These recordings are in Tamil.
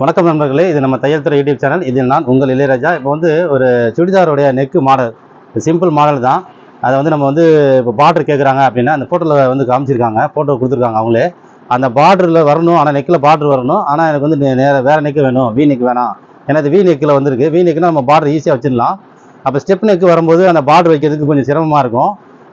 வணக்கம் நண்பர்களே இது நம்ம தையல் துறை யூடியூப் சேனல். இதில் நான் உங்கள் இளையராஜா. இப்போ வந்து ஒரு சுடிதாருடைய நெக்கு மாடல் சிம்பிள் மாடல் தான். அதை வந்து நம்ம வந்து இப்போ பார்டர் கேட்குறாங்க அப்படின்னா அந்த ஃபோட்டோவில் வந்து காமிச்சிருக்காங்க. ஃபோட்டோ கொடுத்துருக்காங்க அவங்களே. அந்த பார்டரில் வரணும். ஆனால் நெக்கில் பார்டர் வரணும். ஆனால் எனக்கு வந்து நேராக வேறு நெக்கு வேணும். வி நெக் வேணாம். ஏன்னா அது வி நெக்கில் வந்திருக்கு. வி நெக்குனா நம்ம பார்டர் ஈஸியாக வச்சிடலாம். அப்போ ஸ்டெப் நெக்கு வரும்போது அந்த பார்டர் வைக்கிறதுக்கு கொஞ்சம் சிரமமாக இருக்கும்.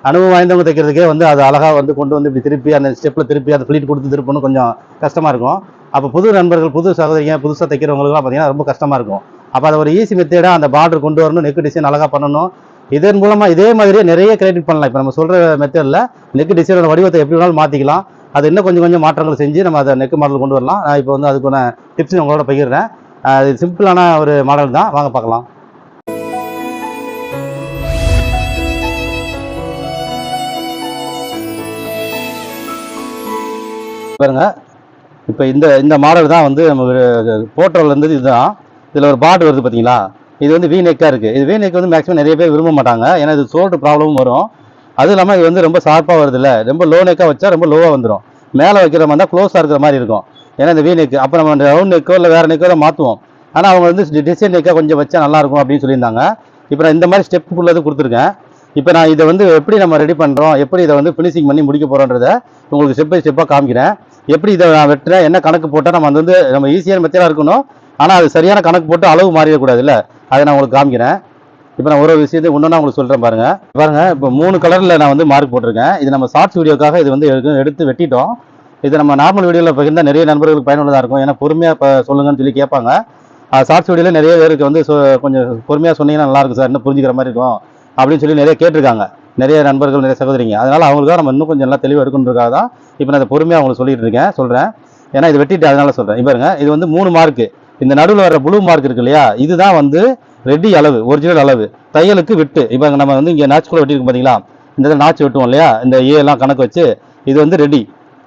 அனுபவம் வாய்ந்தவங்க தைக்கிறதுக்கே வந்து அது அழகாக வந்து கொண்டு வந்து இப்படி திருப்பி அந்த ஸ்டெப்பில் திருப்பி அதை ஃபிளீட் கொடுத்து திருப்பணும் கொஞ்சம் கஷ்டமாக இருக்கும். அப்போ புது நண்பர்கள் புது சகோதரிங்க புதுசாக தைக்கிறவங்களுக்குலாம் பார்த்தீங்கன்னா ரொம்ப கஷ்டமாக இருக்கும். அப்போ அதை ஒரு ஈஸி மெத்தேடாக அந்த பார்டர் கொண்டு வரணும் நெக் டிசைன் அழகாக பண்ணணும். இதன் மூலமாக இதே மாதிரியே நிறைய கிரியேட் பண்ணலாம். இப்போ நம்ம சொல்கிற மெத்தடில் நெக் டிசைனோட வடிவத்தை எப்படி வேணாலும் மாற்றிக்கலாம் அது இன்னும் கொஞ்சம் கொஞ்சம் மாற்றங்கள் செஞ்சு நம்ம அதை நெக் மாடல் கொண்டு வரலாம். நான் இப்போ வந்து அதுக்கான டிப்ஸ் உங்களோட பகிர்றேன். அது சிம்பிளான ஒரு மாடல் தான். வாங்க பார்க்கலாம். பாருங்கள் இப்போ இந்த இந்த மாடல் தான் வந்து நம்ம போட்டோவில் இருந்தது இதுதான். இதில் ஒரு பாட்டு வருது பார்த்தீங்களா இது வந்து வீ நெக்காக இருக்குது இது வி நெக் வந்து மேக்ஸிமம் நிறைய பேர் விரும்ப மாட்டாங்க. ஏன்னா இது சோல்டு ப்ராப்ளமும் வரும். அதுவும் இல்லாமல் இது வந்து ரொம்ப ஷார்ப்பாக வருது இல்லை ரொம்ப லோ நெக்காக வச்சா ரொம்ப லோவாக வந்துடும் மேலே வைக்கிற மாதிரி தான் க்ளோஸாக இருக்கிற மாதிரி இருக்கும். ஏன்னா இந்த வி நெக் அப்போ நம்ம ரவுண்ட் நெக்கோ இல்லை வேறு நெக்கோ தான் மாற்றுவோம் ஆனால் அவங்க வந்து டிசைன் நெக்காக கொஞ்சம் வச்சா நல்லாயிருக்கும் அப்படின்னு சொல்லியிருந்தாங்க. இப்போ நான் இந்த மாதிரி ஸ்டெப் உள்ளது கொடுத்துருக்கேன். இப்போ நான் இதை வந்து எப்படி நம்ம ரெடி பண்ணுறோம் எப்படி இதை வந்து ஃபினிஷிங் பண்ணி முடிக்க போகிறோன்றதை உங்களுக்கு ஸ்டெப் பை ஸ்டெப்பாக காமிக்கிறேன். எப்படி இதை நான் வெட்டுறேன்? என்ன கணக்கு போட்டால் நம்ம அது வந்து நம்ம ஈஸியான மெத்தடாக இருக்கணும். ஆனால் அது சரியான கணக்கு போட்டு அளவு மாறிடக்கூடாதுல்ல அதை நான் உங்களுக்கு காமிக்கிறேன். இப்போ நான் ஒரு விஷயத்தை ஒன்றா உங்களுக்கு சொல்கிறேன் பாருங்கள் பாருங்கள் இப்போ மூணு கலரில் நான் வந்து மார்க் போட்டிருக்கேன். இது நம்ம ஷார்ட்ஸ் வீடியோக்காக இது வந்து எடுத்து- எடுத்து வெட்டிட்டோம். இது நம்ம நார்மல் வீடியோவில் பகிர்ந்தால் நிறைய நண்பர்களுக்கு பயனுள்ளதாக இருக்கும். ஏன்னா பொறுமையாக இப்போ சொல்லுங்கன்னு சொல்லி கேட்பாங்க. ஷார்ட்ஸ் வீடியோவில் நிறைய பேருக்கு வந்து சொ- கொஞ்சம் பொறுமையாக சொன்னீங்கன்னா நல்லாயிருக்கும் சார். இன்னும் புரிஞ்சுக்கிற மாதிரி இருக்கும். அப்படின்னு சொல்லி நிறைய கேட்டிருக்காங்க. நிறைய நண்பர்கள் நிறைய சகோதரிங்க. அதனால் அவங்களுக்காக நம்ம இன்னும் கொஞ்சம் நல்லா தெளிவாக எடுக்கணுன்றதுக்காக தான் இப்போ நான் அதை பொறுமையாக அவங்களுக்கு சொல்லிட்டு இருக்கேன். சொல்கிறேன் ஏன்னா இது வெட்டிட்டு அதனால சொல்கிறேன் இப்போ பாருங்க இது வந்து மூணு மார்க்கு இந்த நடுவில் வர ப்ளூ மார்க் இருக்கு இல்லையா? இதுதான் வந்து ரெடி அளவு ஒரிஜினல் அளவு. தையலுக்கு விட்டு. இப்போ நம்ம வந்து இங்கே நாச்சுக்குள்ள வெட்டியிருக்கோம் பார்த்தீங்களா இந்த இதில் நாச்சு வெட்டுவோம் இல்லையா? இந்த ஏ எல்லாம் கணக்கு வச்சு இது வந்து ரெடி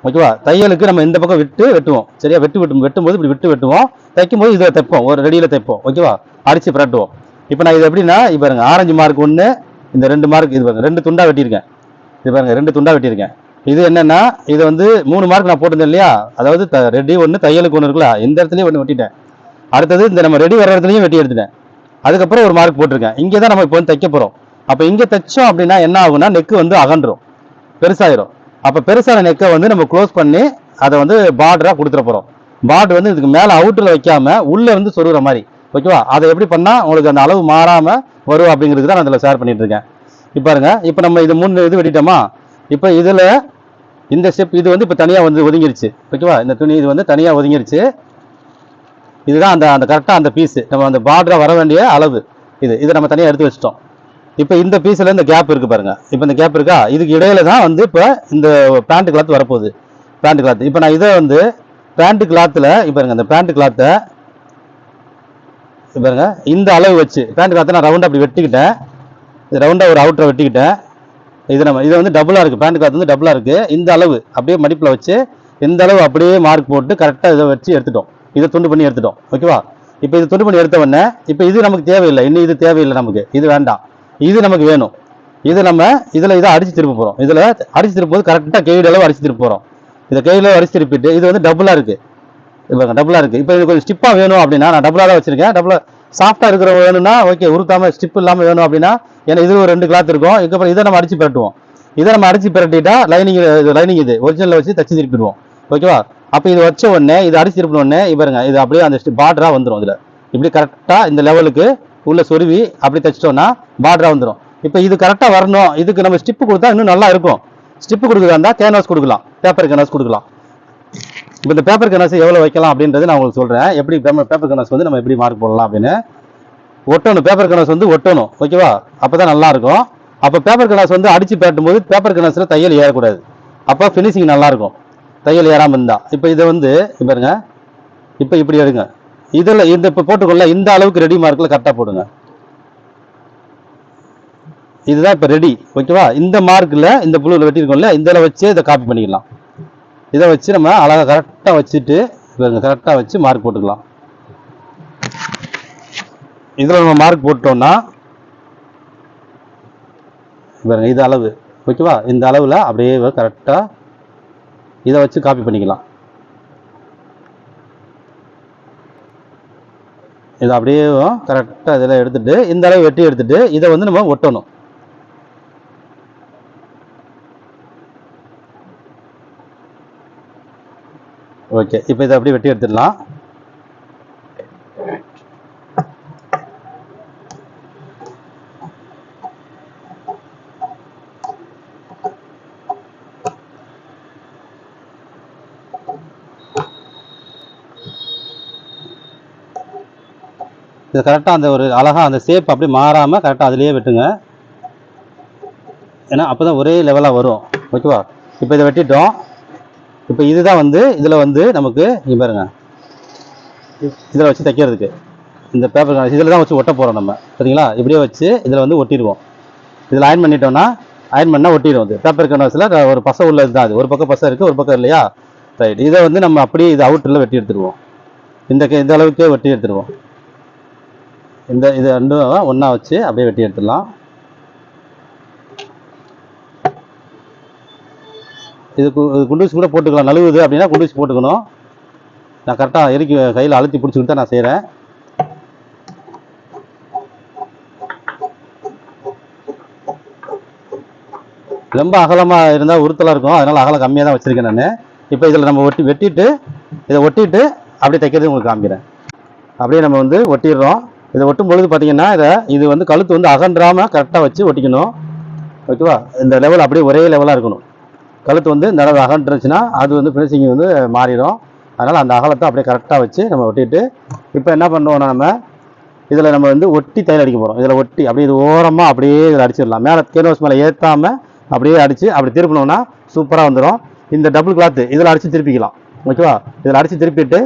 ஓகேவா தையலுக்கு நம்ம இந்த பக்கம் விட்டு வெட்டுவோம். சரியா? வெட்டு வெட்டும் வெட்டும்போது இப்படி விட்டு வெட்டுவோம். தைக்கும் போது இதை தைப்போம். ஒரு ரெடியில் தைப்போம். ஓகேவா அடித்து பிரட்டுவோம். இப்போ நான் இது எப்படின்னா இப்போ பாருங்க ஆரஞ்சு மார்க் ஒன்று இந்த ரெண்டு மார்க் இது பாருங்க ரெண்டு துண்டா வெட்டியிருக்கேன். இது பாருங்க ரெண்டு துண்டா வெட்டியிருக்கேன். இது என்னன்னா இது வந்து மூணு மார்க் நான் போட்டிருந்தேன் இல்லையா? அதாவது த- ரெடி ஒன்று தையலுக்கு ஒன்று இருக்குல்ல இந்த இடத்துலயும் ஒன்று வெட்டிட்டேன். அடுத்தது இந்த நம்ம ரெடி வர இடத்துலையும் வெட்டி எடுத்துட்டேன். அதுக்கப்புறம் ஒரு மார்க் போட்டிருக்கேன். இங்கே தான் நம்ம இப்போ வந்து தைக்க போகிறோம் அப்போ இங்கே தைச்சோம் அப்படின்னா என்ன ஆகும்னா நெக்கு வந்து அகன்றும். பெருசாயிரும். அப்போ பெருசான நெக்கை வந்து நம்ம க்ளோஸ் பண்ணி அதை வந்து பார்டராக கொடுத்துட போகிறோம் பார்டர் வந்து இதுக்கு மேலே அவுட்டரில் வைக்காம உள்ளே வந்து சொருகிற மாதிரி. ஓகேவா? அதை எப்படி பண்ணால் உங்களுக்கு அந்த அளவு மாறாமல் வரும் அப்படிங்கிறது தான் நான் இதில் ஷேர் பண்ணிகிட்ருக்கேன் இருக்கேன். இப்போ பாருங்க இப்போ நம்ம இது மூணு இது வெட்டிட்டோமா? இப்போ இதில் இந்த ஸ்டெப் இது வந்து இப்போ தனியாக வந்து ஒதுங்கிருச்சு. ஓகேவா? இந்த துணி இது வந்து தனியாக ஒதுங்கிருச்சு. இதுதான் அந்த அந்த கரெக்டாக அந்த பீஸு நம்ம அந்த பார்டராக வர வேண்டிய அளவு. இது இதை நம்ம தனியாக எடுத்து வச்சிட்டோம். இப்போ இந்த பீஸில் இந்த கேப் இருக்குது பாருங்கள் இப்போ இந்த கேப் இருக்கா? இதுக்கு இடையில தான் வந்து இப்போ இந்த பேண்ட் கிளாத் வரப்போகுது. பேண்ட் கிளாத் இப்போ நான் இதை வந்து பேண்ட் கிளாத்தில் இப்போ பாருங்க இந்த பேண்ட் கிளாத்தை பாருங்க இந்த அளவு வச்சு. பேண்ட் கிளாத்தை நான் ரவுண்டாக அப்படி வெட்டிக்கிட்டேன். ரவுண்டாக ஒரு அவுட்டரை வெட்டிக்கிட்டேன். இது நம்ம இது வந்து டபுளாக இருக்குது பேண்ட் கிளாத் வந்து டபுளாக இருக்குது இந்த அளவு அப்படியே மடிப்பில் வச்சு இந்த அளவு அப்படியே மார்க் போட்டு கரெக்டாக இதை வச்சு எடுத்துட்டோம். இதை துண்டு பண்ணி எடுத்துட்டோம். ஓகேவா இப்போ இது துண்டு பண்ணி எடுத்த உடனே இப்போ இது நமக்கு தேவையில்லை. இன்னும் இது தேவையில்லை நமக்கு. இது வேண்டாம். இது நமக்கு வேணும். இது நம்ம இதில் இதை அடித்து திருப்ப போகிறோம் இதில் அடித்து திருப்பும் கரெக்டாக கைடு அளவு அடிச்சு திருப்ப போகிறோம் இதை கையில் அடிச்சு திருப்பிட்டு இது வந்து டபுளாக இருக்குது இப்போ டபுளாக இருக்குது இப்போ இது கொஞ்சம் ஸ்டிப்பாக வேணும் அப்படின்னா நான் டபுளாக தான் வச்சுருக்கேன். டபுளாக சாஃப்டாக இருக்கிற வேணும்னா ஓகே உருத்தாமல் ஸ்டிப் இல்லாமல் வேணும் அப்படின்னா ஏன்னா இது ஒரு ரெண்டு கிளாத் இருக்கும். இதுக்கப்புறம் இதை நம்ம அடித்து பிரட்டுவோம். இதை நம்ம அடித்து பிரட்டிட்டா லைனிங் இது லைனிங் இது ஒரிஜினலில் வச்சு தச்சு திருப்பிடுவோம். ஓகேவா அப்போ இது வச்ச உடனே இது அடிச்சு திருப்பின உடனே இது இது அப்படியே அந்த பார்டராக வந்துடும் இதில். இப்படி கரெக்டாக இந்த லெவலுக்கு உள்ளே சொருவி அப்படி தைச்சிட்டோம்னா பார்டராக வந்துடும் இப்போ இது கரெக்டாக வரணும். இதுக்கு நம்ம ஸ்டிப்பு கொடுத்தா இன்னும் நல்லா இருக்கும். ஸ்டிப்பு கொடுக்குறதா இருந்தால் கேன்வாஸ் கொடுக்கலாம். பேப்பர் கேன்வாஸ் கொடுக்கலாம். இப்போ இந்த பேப்பர் கனஸ் எவ்வளோ வைக்கலாம் அப்படின்றது நான் உங்களுக்கு சொல்கிறேன் எப்படி பேப்பர் கனஸ் வந்து நம்ம எப்படி மார்க் போடலாம் அப்படின்னு. ஒட்டணும் பேப்பர் கனஸ் வந்து ஒட்டணும் ஓகேவா அப்போ தான் நல்லா இருக்கும். அப்போ பேப்பர் கனஸ் வந்து அடித்து பேட்டும்போது பேப்பர் கனஸில் தையல் ஏறக்கூடாது. அப்போ ஃபினிஷிங் நல்லா இருக்கும். தையல் ஏறாமல் இருந்தால் இப்போ இதை வந்து இப்ப பாருங்க. இப்போ இப்படி எடுங்க. இதில் இந்த இப்போ போட்டுக்கொள்ள இந்த அளவுக்கு ரெடி மார்க்கில் கரெக்டாக போடுங்க. இதுதான் இப்போ ரெடி ஓகேவா இந்த மார்க்கில் இந்த புழுவில் வெட்டியிருக்கோம்ல இதில் வச்சு இதை காப்பி பண்ணிக்கலாம் இதை வச்சு நம்ம அழகாக கரெக்டாக வச்சுட்டு கரெக்டாக வச்சு மார்க் போட்டுக்கலாம். இதில் நம்ம மார்க் போட்டோம்னா பாருங்க இது அளவு. ஓகேவா? இந்த அளவில் அப்படியே கரெக்டாக இதை வச்சு காப்பி பண்ணிக்கலாம். இதை அப்படியே கரெக்டாக இதில் எடுத்துகிட்டு இந்த அளவு வெட்டி எடுத்துகிட்டு இதை வந்து நம்ம ஒட்டணும். ஓகே இப்போ இதை அப்படியே வெட்டி எடுத்துடலாம். இது கரெக்டாக அந்த ஒரு அழகா அந்த ஷேப் அப்படி மாறாமல் கரெக்டாக அதிலேயே வெட்டுங்க. ஏன்னா அப்போ தான் ஒரே லெவலாக வரும். ஓகேவா? இப்போ இதை வெட்டிட்டோம். இப்போ இதுதான் வந்து இதில் வந்து நமக்கு இங்கே பாருங்க. இதில் வச்சு தைக்கிறதுக்கு. இந்த பேப்பர் இதில் தான் வச்சு ஒட்ட போகிறோம் நம்ம. சரிங்களா? இப்படியே வச்சு இதில் வந்து ஒட்டிடுவோம். இதில் அயன் பண்ணிட்டோம்னா அயன் பண்ணால் ஒட்டிடும் அது. பேப்பர் கன்வாஸில் ஒரு பசை உள்ளது தான் அது. ஒரு பக்கம் பசை இருக்குது ஒரு பக்கம் இல்லையா? ரைட் இதை வந்து நம்ம அப்படியே இது அவுட்டரில் வெட்டி எடுத்துருவோம் இந்த இந்த அளவுக்கே வெட்டி எடுத்துருவோம் இந்த இது ரெண்டும் ஒன்றா வச்சு அப்படியே வெட்டி எடுத்துடலாம். இது குண்டூசி கூட போட்டுக்கலாம். நழுவுது அப்படின்னா குண்டூசி போட்டுக்கணும். நான் கரெக்டாக இறக்கி கையில் அழுத்தி பிடிச்சிக்கிட்டு தான் நான் செய்கிறேன் ரொம்ப அகலமாக இருந்தால் உறுத்தலாக இருக்கும். அதனால் அகலம் கம்மியாக தான் வச்சுருக்கேன் நான். இப்போ இதில் நம்ம ஒட்டி வெட்டிட்டு இதை ஒட்டிட்டு அப்படியே தைக்கிறது உங்களுக்கு காமிக்கிறேன். அப்படியே நம்ம வந்து ஒட்டிடுறோம். இதை ஒட்டும் பொழுது பார்த்தீங்கன்னா இதை இது வந்து கழுத்து வந்து அகன்றாமல் கரெக்டாக வச்சு ஒட்டிக்கணும். ஓகேவா? இந்த லெவல் அப்படியே ஒரே லெவலாக இருக்கணும். கழுத்து வந்து இந்த அளவு அகன்றுச்சுன்னா அது வந்து ஃபினிஷிங் வந்து மாறிடும். அதனால் அந்த அகலத்தை அப்படியே கரெக்டாக வச்சு நம்ம ஒட்டிட்டு இப்போ என்ன பண்ணுவோம்னா நம்ம இதில் நம்ம வந்து ஒட்டி தையல் அடிக்க போகிறோம் இதில் ஒட்டி அப்படியே இது ஓரமாக அப்படியே இதில் அடிச்சிடலாம். மேலே கேன்வாஸ் மேலே ஏற்றாமல் அப்படியே அடித்து அப்படி திருப்பினோம்னா சூப்பராக வந்துடும் இந்த டபுள் கிளாத்து இதில் அடித்து திருப்பிக்கலாம். ஓகேவா இதில் அடித்து திருப்பிட்டு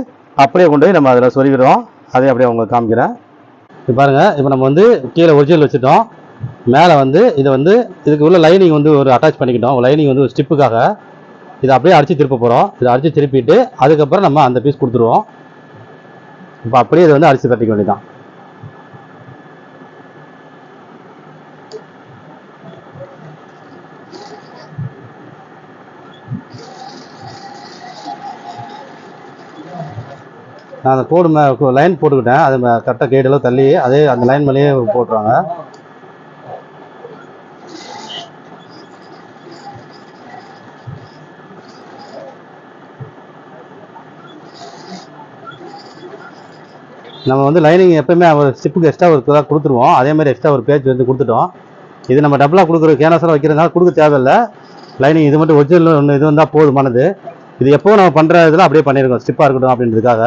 அப்படியே கொண்டு போய் நம்ம அதில் சொல்லிவிடுறோம் அதே அப்படியே உங்களுக்கு காமிக்கிறேன். இப்போ பாருங்கள் இப்போ நம்ம வந்து கீழே ஒரிஜினல் வச்சுட்டோம். மேலே வந்து இதை வந்து இதுக்கு உள்ள லைனிங் வந்து ஒரு அட்டாச் பண்ணிக்கிட்டோம். லைனிங் வந்து ஒரு ஸ்டிப்புக்காக இதை அப்படியே அடித்து திருப்ப போகிறோம் இதை அடித்து திருப்பிட்டு அதுக்கப்புறம் நம்ம அந்த பீஸ் கொடுத்துருவோம். இப்போ அப்படியே இதை வந்து அடித்து கட்டிக்க வேண்டியதான் நான் அந்த கோடு மே லைன் போட்டுக்கிட்டேன். அது கரெக்டாக கேடெல்லாம் தள்ளி அதே அந்த லைன் மேலேயே போட்டுருவாங்க நம்ம வந்து லைனிங் எப்பவுமே ஒரு ஸ்டிப்புக்கு எக்ஸ்ட்ரா ஒரு இதாக கொடுத்துருவோம். அதே மாதிரி எக்ஸ்ட்ரா ஒரு பேஜ் வந்து கொடுத்துட்டோம். இது நம்ம டபுளாக கொடுக்குற கேனஸாக வைக்கிறதுனால கொடுக்க தேவையில்லை. லைனிங் இது மட்டும் ஒரிஜினல் ஒன்று இது வந்தால் போதுமானது. இது எப்போ நம்ம பண்ணுற இதில் அப்படியே பண்ணியிருக்கோம் ஸ்டிப்பாக இருக்கட்டும் அப்படின்றதுக்காக.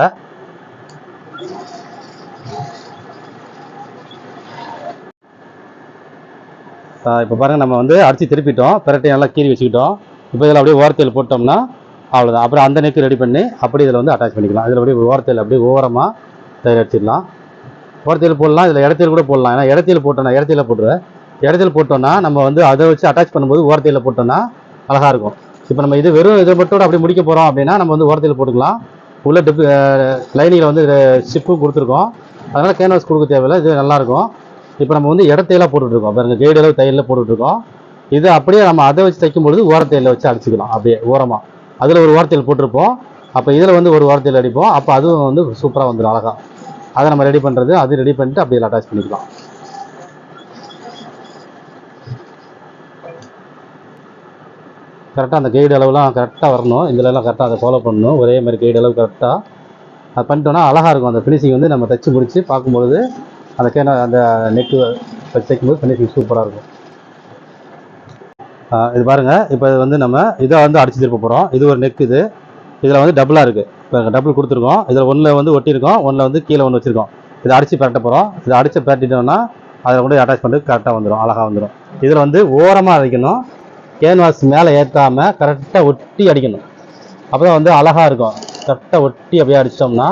இப்போ பாருங்க நம்ம வந்து அடிச்சு திருப்பிட்டோம். பிரட்டை நல்லா கீறி வச்சுக்கிட்டோம். இப்போ இதில் அப்படியே ஓரத்தையில் போட்டோம்னா அவ்வளோதான் அப்புறம் அந்த நெக்கு ரெடி பண்ணி அப்படியே இதில் வந்து அட்டாச் பண்ணிக்கலாம். இதில் அப்படியே ஓரத்தையில் அப்படியே ஓரமாக தயார் எடுத்துடலாம் ஓரத்தையில் போடலாம் இதில் இடத்தையில் கூட போடலாம். ஏன்னா இடத்துல போட்டோம்னா இடத்துல போட்டுருவேன் இடத்துல போட்டோம்னா நம்ம வந்து அதை வச்சு அட்டாச் பண்ணும்போது ஓரத்தையில் போட்டோம்னா அழகாக இருக்கும். இப்போ நம்ம இது வெறும் இதை மட்டும் அப்படி முடிக்க போகிறோம் அப்படின்னா நம்ம வந்து ஓரத்தையில் போட்டுக்கலாம். உள்ள டிப் லைனிங்கில் வந்து ஷிப்பும் கொடுத்துருக்கோம். அதனால் கேன்வாஸ் கொடுக்க தேவையில்லை இது நல்லாயிருக்கும் இப்போ நம்ம வந்து இடத்தையெல்லாம் போட்டுட்ருக்கோம் பாருங்க கைடு அளவு தையலில் போட்டுட்ருக்கோம் இது அப்படியே நம்ம அதை வச்சு தைக்கும் பொழுது ஓரத்தையில் வச்சு அடிச்சுக்கலாம் அப்படியே ஓரமாக அதில் ஒரு ஓரத்தையில் போட்டிருப்போம். அப்போ இதில் வந்து ஒரு வாரத்தில் அடிப்போம் அப்போ அதுவும் வந்து சூப்பராக வந்துடும் அழகாக அதை நம்ம ரெடி பண்ணுறது அது ரெடி பண்ணிட்டு அப்படியே அட்டாச் பண்ணிக்கலாம். கரெக்டாக அந்த கைடு அளவுலாம் கரெக்டாக வரணும். இதுலலாம் கரெக்டாக அதை ஃபாலோ பண்ணணும். ஒரே மாதிரி கைடு அளவு கரெக்டாக அது பண்ணிட்டோன்னா அழகாக இருக்கும். அந்த ஃபினிஷிங் வந்து நம்ம தச்சு முடித்து பார்க்கும்பொழுது அந்த கேன அந்த நெக்கு தைக்கும்போது ஃபினிஷிங் சூப்பராக இருக்கும். இது பாருங்கள் இப்போ இது வந்து நம்ம இதை வந்து அடிச்சு திருப்ப போகிறோம் இது ஒரு நெக் இது. இதில் வந்து டபுளாக இருக்குது இப்போ டபுள் கொடுத்துருக்கோம். இதில் ஒன்றில் வந்து ஒட்டியிருக்கோம். ஒன்றில் வந்து கீழே ஒன்று வச்சுருக்கோம். இதை அடித்து பரட்ட போகிறோம் இதை அடித்து பரட்டிட்டோம்னா அதில் கொண்டு அட்டாச் பண்ணிட்டு கரெக்டாக வந்துடும் அழகாக வந்துடும் இதில் வந்து ஓரமாக அடிக்கணும். கேன்வாஸ் மேலே ஏற்றாமல் கரெக்டாக ஒட்டி அடிக்கணும். அப்போ தான் வந்து அழகாக இருக்கும். கரெக்டாக ஒட்டி அப்படியே அடிச்சிட்டோம்னா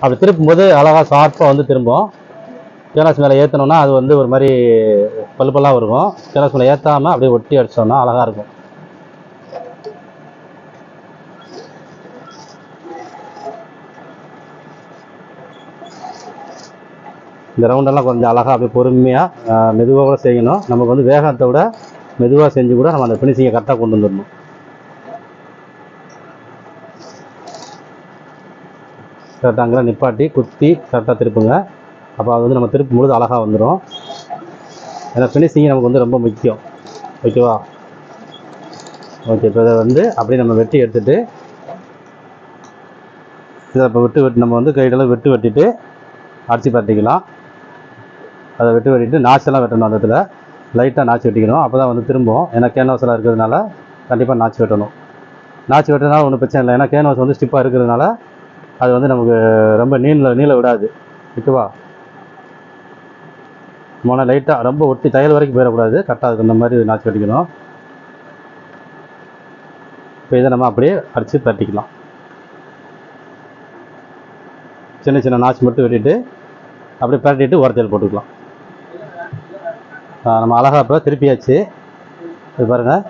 அப்படி திருப்பும்போது அழகாக ஷார்ப்பாக வந்து திரும்பும். கேன்வாஸ் மேலே ஏற்றினோம்னா அது வந்து ஒரு மாதிரி பல்லு இருக்கும். கேன்வாஸ் மேலே ஏற்றாமல் அப்படியே ஒட்டி அடித்தோம்னா அழகாக இருக்கும். இந்த ரவுண்டெல்லாம் கொஞ்சம் அழகாக அப்படியே பொறுமையாக மெதுவாக கூட செய்யணும். நமக்கு வந்து வேகத்தை விட மெதுவாக செஞ்சு கூட நம்ம அந்த ஃபினிஷிங்கை கரெக்டாக கொண்டு வந்துடணும். கரெக்டாக அங்கே நிப்பாட்டி குத்தி கரெக்டாக திருப்புங்க. அப்போ அது வந்து நம்ம திருப்பும் பொழுது அழகாக வந்துடும் ஏன்னா ஃபினிஷிங் நமக்கு வந்து ரொம்ப முக்கியம். ஓகேவா ஓகே இப்போ இதை வந்து அப்படியே நம்ம வெட்டி எடுத்துட்டு இதை இப்போ விட்டு வெட்டி நம்ம வந்து கைடெல்லாம் வெட்டு வெட்டிட்டு அடித்து பரட்டிக்கலாம். அதை வெட்டு வெட்டிட்டு நாச்செல்லாம் வெட்டணும் அந்த இடத்துல. லைட்டாக நாச்சு வெட்டிக்கணும். அப்போ தான் வந்து திரும்பும். ஏன்னா கேன்வாஸ் இருக்கிறதுனால கண்டிப்பாக நாச்சு வெட்டணும். நாச்சு வெட்டினாலும் ஒன்றும் பிரச்சனை இல்லை. ஏன்னா கேன்வாஸ் வந்து ஸ்டிப்பாக இருக்கிறதுனால அது வந்து நமக்கு ரொம்ப நீள நீள விடாது. ஓகேவா? மொன லைட்டாக ரொம்ப ஒட்டி தையல் வரைக்கும் போயிடக்கூடாது. கரெக்டாக அதுக்கு அந்த மாதிரி நாச்சு வெட்டிக்கணும். இப்போ இதை நம்ம அப்படியே அடித்து தட்டிக்கலாம். சின்ன சின்ன நாச்சு மட்டும் வெட்டிட்டு அப்படியே பரட்டிட்டு உரத்தையில் போட்டுக்கலாம். நம்ம அழகாக இப்போ திருப்பியாச்சு. இது பாருங்கள்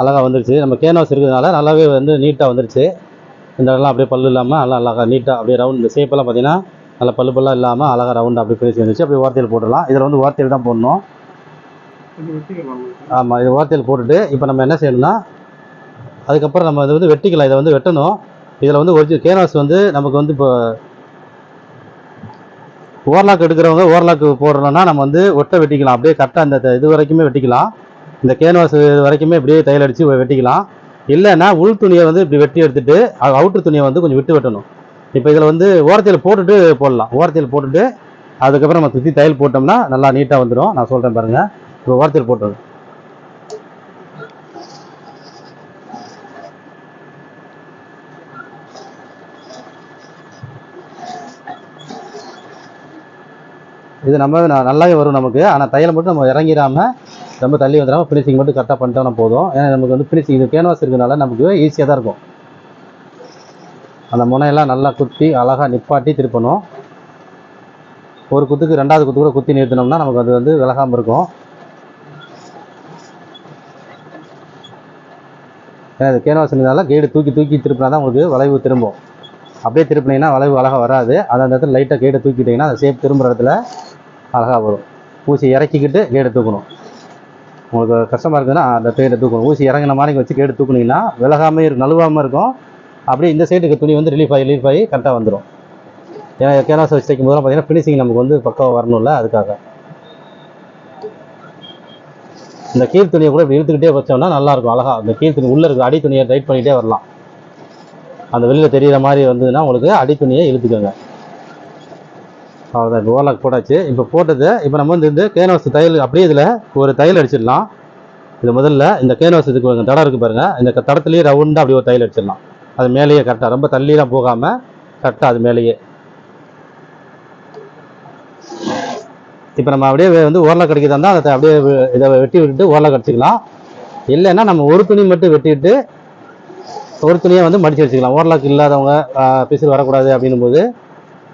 அழகாக வந்துருச்சு. நம்ம கேன்வாஸ் இருக்கிறதுனால நல்லாவே வந்து நீட்டாக வந்துருச்சு. இந்த இடம்லாம் அப்படியே பல்லு இல்லாமல் நல்லா அழகா நீட்டாக அப்படியே ரவுண்ட் இந்த ஷேப்பெல்லாம் பார்த்தீங்கன்னா நல்லா பல்லு பல்லாக இல்லாமல் அழகாக ரவுண்ட் அப்படியே பிரிச்சு வந்துச்சு அப்படியே ஓரத்தையில் போட்டுடலாம். இதில் வந்து ஓரத்தையில் தான் போடணும். ஆமாம் இது ஓரத்தையில் போட்டுட்டு இப்போ நம்ம என்ன செய்யணும்னா அதுக்கப்புறம் நம்ம இதை வந்து வெட்டிக்கலாம். இதை வந்து வெட்டணும். இதில் வந்து ஒரிஜினல் கேன்வாஸ் வந்து நமக்கு வந்து இப்போ ஓவர்லாக் எடுக்கிறவங்க ஓவர்லாக் போடுறோம்னா நம்ம வந்து ஒட்டை வெட்டிக்கலாம். அப்படியே கரெக்டாக அந்த இது வரைக்குமே வெட்டிக்கலாம். இந்த கேன்வாஸ் வரைக்குமே இப்படியே தையல் அடித்து வெட்டிக்கலாம். இல்லைன்னா உள் துணியை வந்து இப்படி வெட்டி எடுத்துட்டு அவுட்ரு துணியை வந்து கொஞ்சம் விட்டு வெட்டணும். இப்போ இதில் வந்து ஓரத்தில் போட்டுட்டு போடலாம். ஓரத்தில் போட்டுட்டு அதுக்கப்புறம் நம்ம சுற்றி தையல் போட்டோம்னா நல்லா நீட்டாக வந்துடும் நான் சொல்கிறேன் பாருங்கள் இப்போ ஓரத்தில் போட்டுருங்க இது நம்ம நல்லாவே வரும் நமக்கு. ஆனால் தையல் மட்டும் நம்ம இறங்கிடாம ரொம்ப தள்ளி வந்துடாமல் ஃபினிஷிங் மட்டும் கரெக்டாக பண்ணிட்டோம்னா போதும். ஏன்னா நமக்கு வந்து ஃபினிஷிங் இது கேன்வாஸ் இருக்கிறதுனால நமக்கு ஈஸியாக தான் இருக்கும். அந்த முனையெல்லாம் நல்லா குத்தி அழகாக நிப்பாட்டி திருப்பணும். ஒரு குத்துக்கு ரெண்டாவது குத்து கூட குத்தி நிறுத்தினோம்னா நமக்கு அது வந்து விலகாமல் இருக்கும். ஏன்னா இது கேன்வாஸ்னால கைடு தூக்கி தூக்கி திருப்பினா தான் உங்களுக்கு வளைவு திரும்பும். அப்படியே திருப்பினீங்கன்னா வளைவு அழகாக வராது. அது அந்த இடத்துல லைட்டாக கைடை தூக்கிட்டிங்கன்னா அந்த ஷேப் திரும்புகிற இடத்துல அழகாக வரும். ஊசி இறக்கிக்கிட்டு கேடு தூக்கணும். உங்களுக்கு கஷ்டமாக இருக்குதுன்னா அந்த கேடை தூக்கணும். ஊசி இறங்கின மாதிரி வச்சு கேடு தூக்குனீங்கன்னா விலகாமல் இருக்கும் நழுவாமல் இருக்கும். அப்படியே இந்த சைடுக்கு துணி வந்து ரிலீஃப் ஆகி ரிலீஃப் ஆகி கரெக்டாக வந்துடும் ஏன்னா கேனாஸ் வச்சு தைக்கும் போதெல்லாம் பார்த்தீங்கன்னா ஃபினிஷிங் நமக்கு வந்து பக்கம் வரணும்ல அதுக்காக. இந்த கீழ் துணியை கூட இப்படி இழுத்துக்கிட்டே வச்சோம்னா நல்லா இருக்கும் அந்த கீழ் துணி உள்ளே இருக்க அடி துணியை டைட் பண்ணிகிட்டே வரலாம். அந்த வெளியில் தெரிகிற மாதிரி வந்ததுன்னா உங்களுக்கு அடி துணியை இழுத்துக்கோங்க. அவ்வளோதான் இப்போ ஓலாக் போட்டாச்சு. இப்போ போட்டது இப்போ நம்ம வந்து இந்த கேன்வாஸ் தையல் அப்படியே இதில் ஒரு தையல் அடிச்சிடலாம். இது முதல்ல இந்த கேன்வாஸ் இதுக்கு ஒரு தடம் இருக்குது பாருங்கள் இந்த தடத்துலேயே ரவுண்டாக அப்படியே ஒரு தையல் அடிச்சிடலாம். அது மேலேயே கரெக்டாக ரொம்ப தள்ளிலாம் போகாமல் கரெக்டாக அது மேலேயே. இப்போ நம்ம அப்படியே வந்து ஓரளவு கிடைக்கிறதா இருந்தால் அதை அப்படியே இதை வெட்டி விட்டுட்டு ஓரளவு கிடச்சிக்கலாம் இல்லைன்னா நம்ம ஒரு துணி மட்டும் வெட்டிட்டு ஒரு துணியை வந்து மடித்து வச்சுக்கலாம். ஓரளவுக்கு இல்லாதவங்க பிசில் வரக்கூடாது அப்படின்னும் போது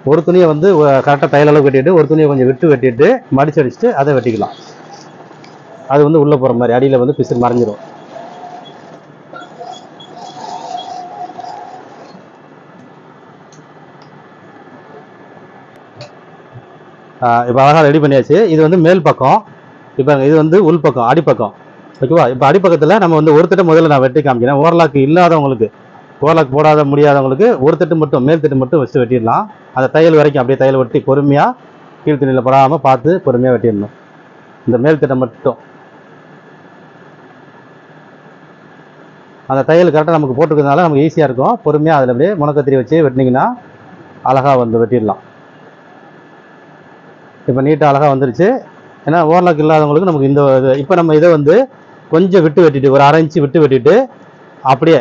ஒரு துணியை வந்து கரெக்டாக தையல் அளவு ஒரு துணியை கொஞ்சம் விட்டு வெட்டிட்டு மடிச்சு அடிச்சுட்டு அதை வெட்டிக்கலாம். அது வந்து உள்ளே போகிற மாதிரி அடியில் வந்து பிசிறு மறைஞ்சிரும். இப்போ அழகாக ரெடி பண்ணியாச்சு. இது வந்து மேல் பக்கம். இப்போ இது வந்து உள் பக்கம் அடிப்பக்கம். ஓகேவா? இப்போ அடிப்பக்கத்தில் நம்ம வந்து ஒருத்தட்ட முதல்ல நான் வெட்டி காமிக்கிறேன். ஓரலாக்கு இல்லாதவங்களுக்கு. ஓரலாக் போடாத முடியாதவங்களுக்கு ஒரு தட்டு மட்டும் மேல் தட்டு மட்டும் வச்சு வெட்டிடலாம். அந்த தையல் வரைக்கும் அப்படியே தையல் வெட்டி பொறுமையாக கீழ் படாமல் பார்த்து பொறுமையாக வெட்டிடணும். இந்த மேல் தட்டை மட்டும். அந்த தையல் கரெக்டாக நமக்கு போட்டுக்கிறதுனால நமக்கு ஈஸியாக இருக்கும். பொறுமையாக அதில் அப்படியே முனக்கத்திரி வச்சு வெட்டினீங்கன்னா அழகாக வந்து வெட்டிடலாம். இப்போ நீட்டாக அழகாக வந்துருச்சு. ஏன்னா ஓரளவுக்கு இல்லாதவங்களுக்கு நமக்கு இந்த இது இப்போ நம்ம இதை வந்து கொஞ்சம் விட்டு வெட்டிட்டு ஒரு அரை இன்ச்சு விட்டு வெட்டிட்டு அப்படியே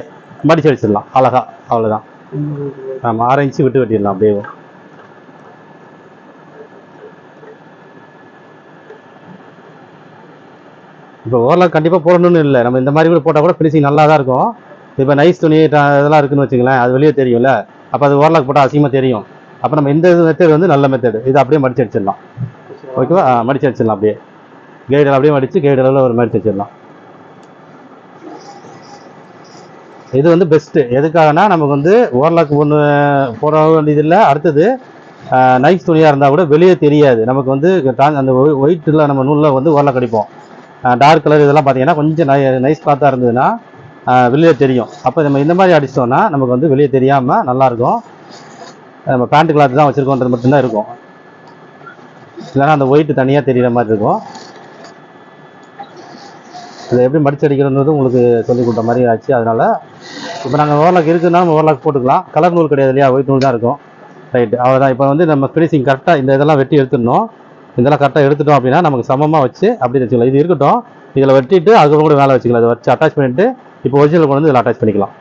மடிச்சு வச்சிடலாம். அழகா. அவ்வளோதான் ஆமாம் ஆரஞ்சு விட்டு வெட்டிடலாம் அப்படியே. இப்போ ஓவர்லாக் கண்டிப்பாக போடணும்னு இல்லை. நம்ம இந்த மாதிரி கூட போட்டால் கூட ஃபினிஷிங் நல்லா தான் இருக்கும். இப்போ நைஸ் துணி இதெல்லாம் இருக்குன்னு வச்சுங்களேன் அது வெளியே தெரியும்ல. அப்போ அது ஓவர்லாக் போட்டால் அசிங்கமாக தெரியும். அப்போ நம்ம இந்த மெத்தட் வந்து நல்ல மெத்தேடு இது அப்படியே மடிச்சு அடிச்சிடலாம் ஓகேவா மடிச்சு அடிச்சிடலாம் அப்படியே. கைடில் அப்படியே மடித்து கைடு அளவில் ஒரு மடிச்சு வச்சிடலாம். இது வந்து பெஸ்ட்டு எதுக்காகனா நமக்கு வந்து ஓவர்லாக் ஒன்று போட வேண்டியதில்லை அடுத்தது நைஸ் துணியாக இருந்தால் கூட வெளியே தெரியாது. நமக்கு வந்து அந்த ஒயிட்டில் நம்ம நூலில் வந்து ஓவர்லாக் அடிப்போம். டார்க் கலர் இதெல்லாம் பார்த்தீங்கன்னா கொஞ்சம் நை நைஸ் கிளாத்தாக இருந்ததுன்னா வெளியே தெரியும். அப்போ நம்ம இந்த மாதிரி அடிச்சிட்டோம்னா நமக்கு வந்து வெளியே தெரியாமல் நல்லாயிருக்கும் நம்ம பேண்ட் கிளாத் தான் வச்சுருக்கோன்றது மட்டும்தான் இருக்கும். இல்லைன்னா அந்த ஒயிட் தனியாக தெரிகிற மாதிரி இருக்கும். இதை எப்படி மடிச்சு அடிக்கிறதுன்றது உங்களுக்கு சொல்லிக் கொடுத்த மாதிரி ஆச்சு. அதனால் இப்போ நாங்கள் ஓவர்லாக் இருக்குதுன்னா நம்ம ஓவர்லாக் போட்டுக்கலாம். கலர் நூல் கிடையாது இல்லையா? ஒயிட் நூல் தான் இருக்கும். ரைட்டு அவ்வளோதான் இப்போ வந்து நம்ம ஃபினிஷிங் கரெக்டாக இந்த இதெல்லாம் வெட்டி எடுத்துடணும். இதெல்லாம் கரெக்டாக எடுத்துட்டோம் அப்படின்னா நமக்கு சமமாக வச்சு அப்படி வச்சுக்கலாம். இது இருக்கட்டும். இதில் வெட்டிட்டு அதுக்கப்புறம் கூட மேலே வச்சுக்கலாம். இதை வச்சு அட்டாச் பண்ணிட்டு இப்போ ஒரிஜினல் கொண்டு வந்து இதில் அட்டாச் பண்ணிக்கலாம்.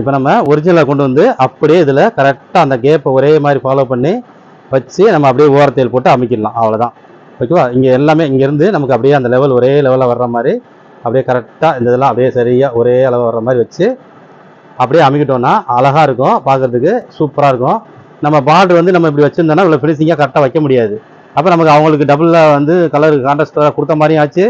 இப்போ நம்ம ஒரிஜினலை கொண்டு வந்து அப்படியே இதில் கரெக்டாக அந்த கேப்பை ஒரே மாதிரி ஃபாலோ பண்ணி வச்சு நம்ம அப்படியே ஓரத்தையில் போட்டு அமைக்கிடலாம். அவ்வளோதான் ஓகேவா? இங்கே எல்லாமே இங்கேருந்து நமக்கு அப்படியே அந்த லெவல் ஒரே லெவலில் வர்ற மாதிரி அப்படியே கரெக்டாக இந்த இதெல்லாம் அப்படியே சரியாக ஒரே அளவு வர்ற மாதிரி வச்சு அப்படியே அமைக்கிட்டோம்னா அழகாக இருக்கும் பார்க்கறதுக்கு சூப்பராக இருக்கும். நம்ம பார்டர் வந்து நம்ம இப்படி வச்சுருந்தோம்னா இவ்வளோ ஃபினிஷிங்காக கரெக்டாக வைக்க முடியாது. அப்போ நமக்கு அவங்களுக்கு டபுளாக வந்து கலர் கான்ட்ராஸ்டாக கொடுத்த மாதிரியும் ஆச்சு.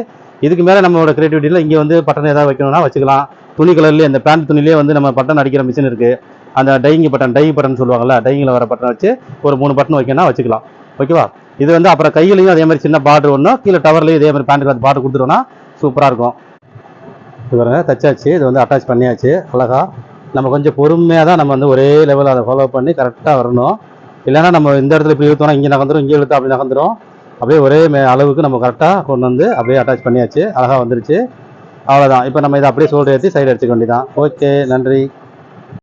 இதுக்கு மேலே நம்மளோட கிரியேட்டிவிட்டியில் இங்கே வந்து பட்டன் ஏதாவது வைக்கணும்னா வச்சுக்கலாம். துணி கலர்லேயே இந்த பேண்ட் துணிலேயே வந்து நம்ம பட்டன் அடிக்கிற மிஷின் இருக்குது அந்த டையிங் பட்டன் டையிங் பட்டன் சொல்லுவாங்கல்ல டையிங்கில் வர பட்டன் வச்சு ஒரு மூணு பட்டன் வைக்கணும்னா வச்சுக்கலாம். ஓகேவா? இது வந்து அப்புறம் கையிலையும் அதே மாதிரி சின்ன பார்டர் ஒன்றும் கீழே டவர்லையும் இதே மாதிரி பேண்ட் கிளாத் பார்டர் கொடுத்துட்டோம்னா சூப்பராக இருக்கும். இது தச்சாச்சு. இது வந்து அட்டாச் பண்ணியாச்சு அழகாக நம்ம கொஞ்சம் பொறுமையாக தான் நம்ம வந்து ஒரே லெவலில் அதை ஃபாலோ பண்ணி கரெக்டாக வரணும். இல்லைன்னா நம்ம இந்த இடத்துல இப்படி இழுத்தோம்னா இங்கே நகர்ந்துடும் இங்கே இழுத்தோம் அப்படி நகர்ந்துடும் அப்படியே ஒரே மே அளவுக்கு நம்ம கரெக்டாக கொண்டு வந்து அப்படியே அட்டாச் பண்ணியாச்சு. அழகாக வந்துருச்சு. அவ்வளோதான் இப்போ நம்ம இதை அப்படியே சோல்டர் ஏற்றி சைடு அடிச்சுக்க வேண்டியதான் ஓகே நன்றி.